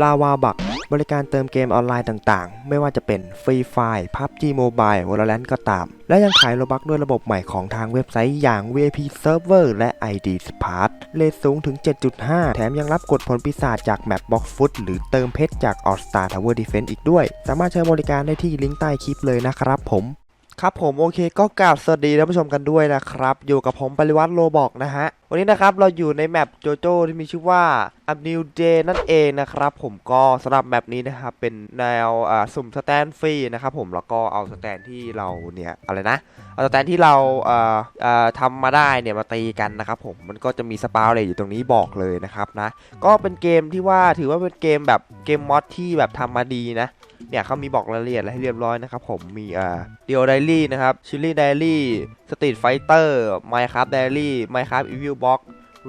ลาวาบัก บริการเติมเกมออนไลน์ต่างๆ ไม่ว่าจะเป็น Free Fire PUBG Mobile Valorant ก็ตาม และยังขายโลบักด้วยระบบใหม่ของทางเว็บไซต์อย่าง VIP Server และ ID Smart เลทสูงถึง 7.5 แถมยังรับกดผลปีศาจจากแมป Box Foot หรือเติมเพชรจาก All Star Tower Defense อีกด้วย สามารถใช้บริการได้ที่ลิงก์ใต้คลิปเลยนะครับผมครับผมโอเคก็กราบสวัสดีท่านผู้ชมกันด้วยนะครับ อยู่กับผมปริวัติโลบอกนะฮะ วันนี้นะครับเราอยู่ในแมปโจโจ้ที่มีชื่อว่า a New Day นั่นเองนะครับผมก็สำหรับแมปนี้นะครับเป็นแนวสุ่มสแตนฟรีนะครับผมแล้วก็เอาสแตนที่เราเนี่ยอะไรนะเอาสแตนที่เราทำมาได้เนี่ยมาตีกันนะครับผมมันก็จะมีสปาวเลยอยู่ตรงนี้บอกเลยนะครับนะก็เป็นเกมที่ว่าถือว่าเป็นเกมแบบเกมมอดที่แบบทำมาดีนะเนี่ยเขามีบอกรายละเอียดอะไรให้เรียบร้อยนะครับผมมีอ่าเดียวไดรี่นะครับชิลลี่ไดรี่สตรีทไฟเตอร์ไมค์ครับไดรี่ไมค์ครับอีวิวบ็อก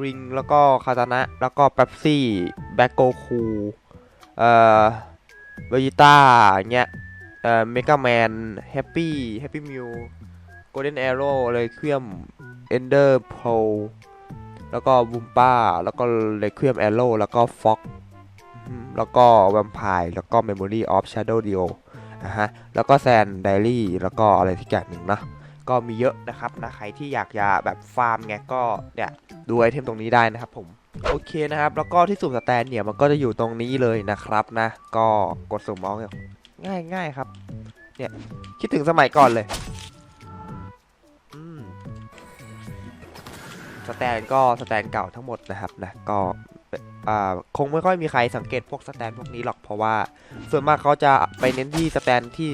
ริงแล้วก็คาตานะ แล้วก็เป๊ปซี่แบ็กโกคูเอ่อเวจิต้าเงี้ยเอ่อเมกาแมนแฮปปี้แฮปปี้มิวโกลเด้นแอโร่เลยเคลียมเอนเดอร์โพแล้วก็บูมป้าแล้วก็เลยเคลียมแอโร่แล้วก็ฟ็อกแล้วก็แวมไพร์แล้วก็ Memory of Shadow Dio นะฮะแล้วก็แซนไดรี่แล้วก็อะไรที่อย่างหนึ่งนะ ก็มีเยอะนะครับนะใครที่อยากจะแบบฟาร์มไงก็เนี่ยดูไอเทมตรงนี้ได้นะครับผมโอเคนะครับ แล้วก็ที่สุ่มสแตนเนี่ยมันก็จะอยู่ตรงนี้เลยนะครับนะ ก็กดสุ่มเอาง่ายง่ายๆครับ เนี่ยคิดถึงสมัยก่อนเลยอืมสแตนก็สแตนเก่าทั้งหมดนะครับนะก็อ่าคงไม่ค่อยมีใครสังเกตพวกสแตนพวกนี้หรอกเพราะว่า ส่วนมากเขาจะไปเน้นที่สแตนที่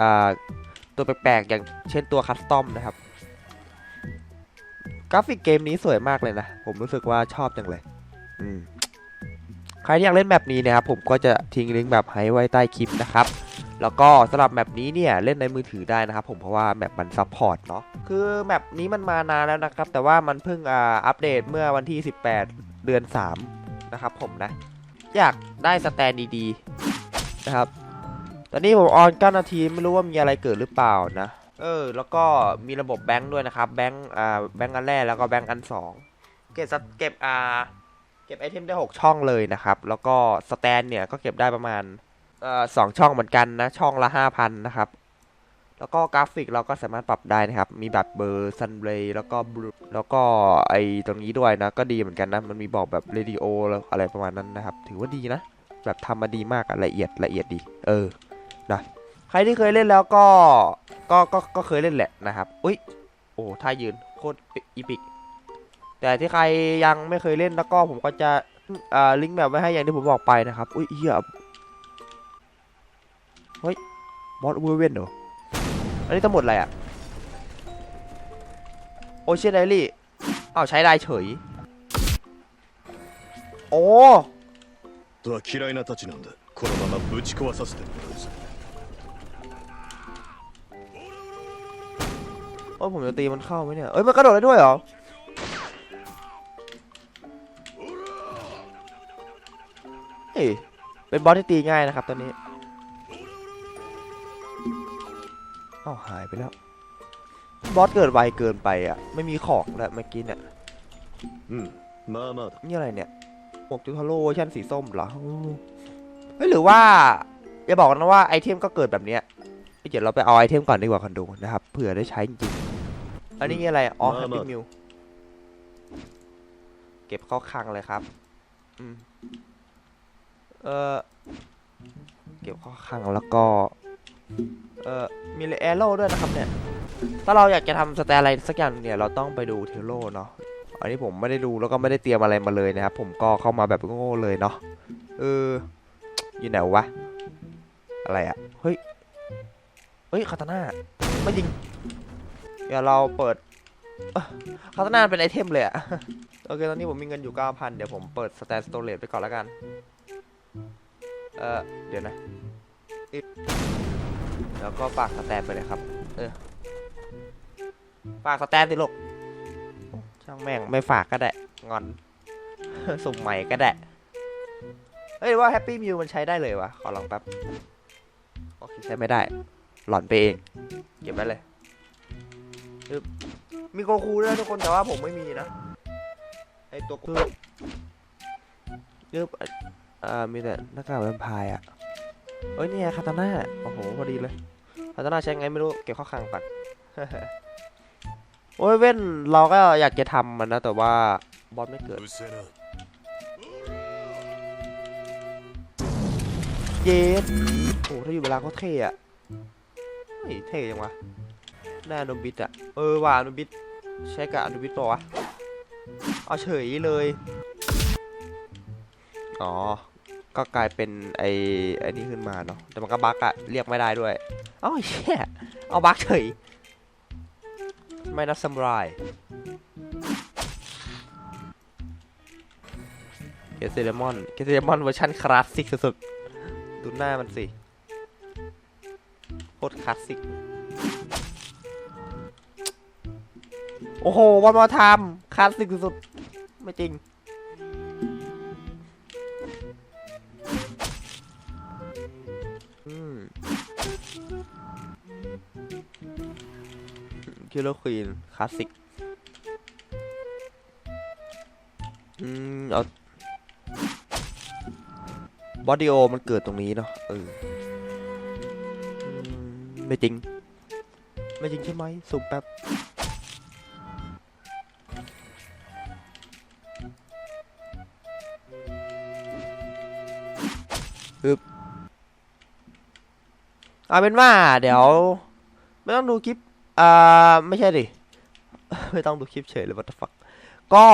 อ่า ตัวแปลกๆ อย่างเช่นตัวคัสตอมนะครับ กราฟิกเกมนี้สวยมากเลยนะ ผมรู้สึกว่าชอบจังเลย อืมใครที่อยากเล่นแบบนี้นะครับผมก็จะทิ้งลิงก์แบบให้ไว้ใต้คลิปนะครับ แล้วก็สำหรับแมปนี้เนี่ยเล่นในมือถือได้นะครับผมเพราะว่าแมปมันซัพพอร์ตเนาะคือแมปนี้มันมานานแล้วนะครับ แต่ว่ามันเพิ่งอ,อัปเดตเมื่อวันที่ 18 เดือน 3 นะครับผมนะ อยากได้สแตนดีๆนะครับ ตอนนี้ผมออน9นาทีไม่รู้ว่ามีอะไรเกิดหรือเปล่านะ เออ แล้วก็มีระบบแบงค์ด้วยนะครับ แบงค์ อ่า แบงค์อันแรกแล้วก็แบงค์อันสองเก็บสเก็บ อ่า เก็บไอเทมได้ 6 ช่องเลยนะครับ แล้วก็สแตนเนี่ยก็เก็บได้ประมาณ เอ่อสองช่องเหมือนกันนะ ช่องละ 5,000 นะครับ แล้วก็กราฟิกเราก็สามารถปรับได้นะครับ มีแบบเบอร์ซันเบรแล้วก็บลูแล้วก็ไอตรงนี้ด้วยนะ ก็ดีเหมือนกันนะ มันมีบอกแบบเรดิโออะไรประมาณนั้นนะครับ ถือว่าดีนะ แบบทำมาดีมากอะละเอียดละเอียดดี เออ นะ ใครที่เคยเล่นแล้วก็ ก็ ก็ ก็เคยเล่นแหละนะครับ อุ้ย โอ้ท่ายืนโคตรอีพิก แต่ที่ใครยังไม่เคยเล่นแล้วก็ผมก็จะอ่าลิงก์แบบไว้ให้อย่างที่ผมบอกไปนะครับ อุ้ยเหี้ยเฮ้ย บอสเวอร์เวนเหรอ อันนี้ทั้งหมดอะไรอะโอเชียนไดรี่อ้าวใช้ได้เฉย โอ้ とは嫌いなたちなんだこのままぶち壊させてもらうぜ อ้ผมจะตีมันเข้าไหมเนี่ย เอ้ยมันกระโดดได้ด้วยเหรอ เฮ้ย เป็นบอสที่ตีง่ายนะครับตอนนี้อ้าวหายไปแล้ว บอสเกิดไวเกินไปอะ ไม่มีของแล้วเมื่อกี้เนี่ย อืมมามานี่อะไรเนี่ยหมวกจุทาโร่ชันสีส้มเหรอเฮ้ยหรือว่าอย่าบอกนะว่าไอเทมก็เกิดแบบเนี้ยเดี๋ยวเราไปเอาไอเทมก่อนดีกว่าคอนดูนะครับเผื่อได้ใช้จริง อันนี้อะไร อ๋อมาแฮปปี้มามิวเก็บเข้าคลังเลยครับ อืม เออเก็บเข้าคลังแล้วก็ เออมีเลแอโร่ด้วยนะครับเนี่ย ถ้าเราอยากจะทำสแตนอะไรสักอย่างเนี่ยเราต้องไปดูเทโลเนาะ อันนี้ผมไม่ได้ดูแล้วก็ไม่ได้เตรียมอะไรมาเลยนะครับ ผมก็เข้ามาแบบโง่ๆเลยเนาะ เออ อยู่ไหนวะ อะไรอะเฮ้ย เฮ้ยคาตาน่าไม่ยิง เดี๋ยวเราเปิดข้อคาตานาเป็นไอเทมเลยอะโอเค ตอนนี้ผมมีเงินอยู่ 9,000 เดี๋ยวผมเปิดสแตนสโตรจไปก่อนแล้วกัน เออเดี๋ยวนะ แล้วก็ฝากสแตนไปเลยครับ เออฝากสแตนสิลูก ช่างแม่งไม่ฝากก็ได้ งอน สุ่มใหม่ก็ได้เเอ้ยว่าแฮปปี้มิวมันใช้ได้เลยวะขอลองแป๊บ โอเค ใช้ไม่ได้ หล่อนไปเอง เก็บไว้เลย มีโกคูด้วยทุกคนแต่ว่าผมไม่มีนะไอตัวคูเยอะอ่ามีแต่หน้ากากแวมไพร์อะเอ้ยนี่ยคาตาน่าโอ้โหพอดีเลยคาตาน่าใช้ไงไม่รู้เก็บข้อคังก่อนโอ้ยเว้นเราก็อยากจะทำมันนะแต่ว่าบอสไม่เกิด เยสโอ้ถ้าอยู่เวลาเขาเท่อะเเท่จังวะ หน้าอนุบิดอะเออว่าอนุบิดใช้กับอนุบิดปะวะเอาเฉยเลย อ๋อ ก็กลายเป็นไอ้ไอ้นี่ขึ้นมาเนาะ แต่มันก็บั๊กอะเรียกไม่ได้ด้วย เอ้าเชี่ยเอาบั๊กเฉย ไม่นับซัมไรเกสเซเลมอน เกสเซเลมอนเวอร์ชันคลาสสิกสุดๆ ดูหน้ามันสิ โคตรคลาสสิก โอ้โหวันมาทำคลาสสิกสุดๆไม่จริง คิลเลอร์ควีนคลาสสิก อืม เอาบอดี้โอมันเกิดตรงนี้เนาะเอออืมไม่จริง ไม่จริงใช่ไหมสุ่มแป๊บ ฮึบเอาเป็นว่า เดี๋ยว ไม่ต้องดูคลิป อ่า ไม่ใช่ดิ ไม่ต้องดูคลิปเฉยเลย what the fuck ก็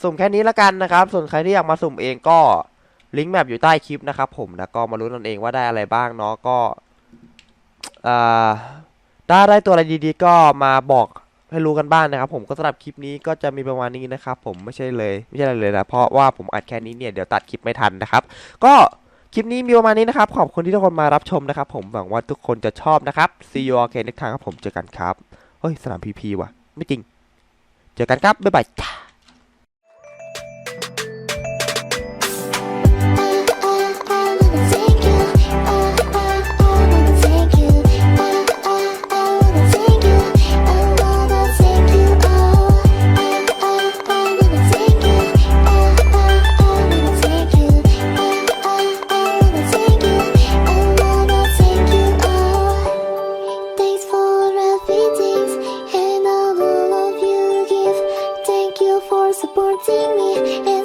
สุ่มแค่นี้ละกันนะครับ ส่วนใครที่อยากมาสุ่มเองก็ลิงก์แมปอยู่ใต้คลิปนะครับผมนะก็มาลุ้นกันเองว่าได้อะไรบ้างเนาะก็อ่าถ้าได้ตัวอะไรดีๆ ก็มาบอกให้รู้กันบ้างนะครับผมก็สำหรับคลิปนี้ก็จะมีประมาณนี้นะครับผมไม่ใช่เลย ไม่ใช่อะไรเลยนะเพราะว่าผมอัดแค่นี้เนี่ยเดี๋ยวตัดคลิปไม่ทันนะครับ ก็ คลิปนี้มีประมาณนี้นะครับ ขอบคุณที่ทุกคนมารับชมนะครับ ผมหวังว่าทุกคนจะชอบนะครับ see you again next time ครับผมเจอกันครับ เฮ้ย สนามพีพีว่ะ ไม่จริง เจอกันครับ บ๊ายบาย See me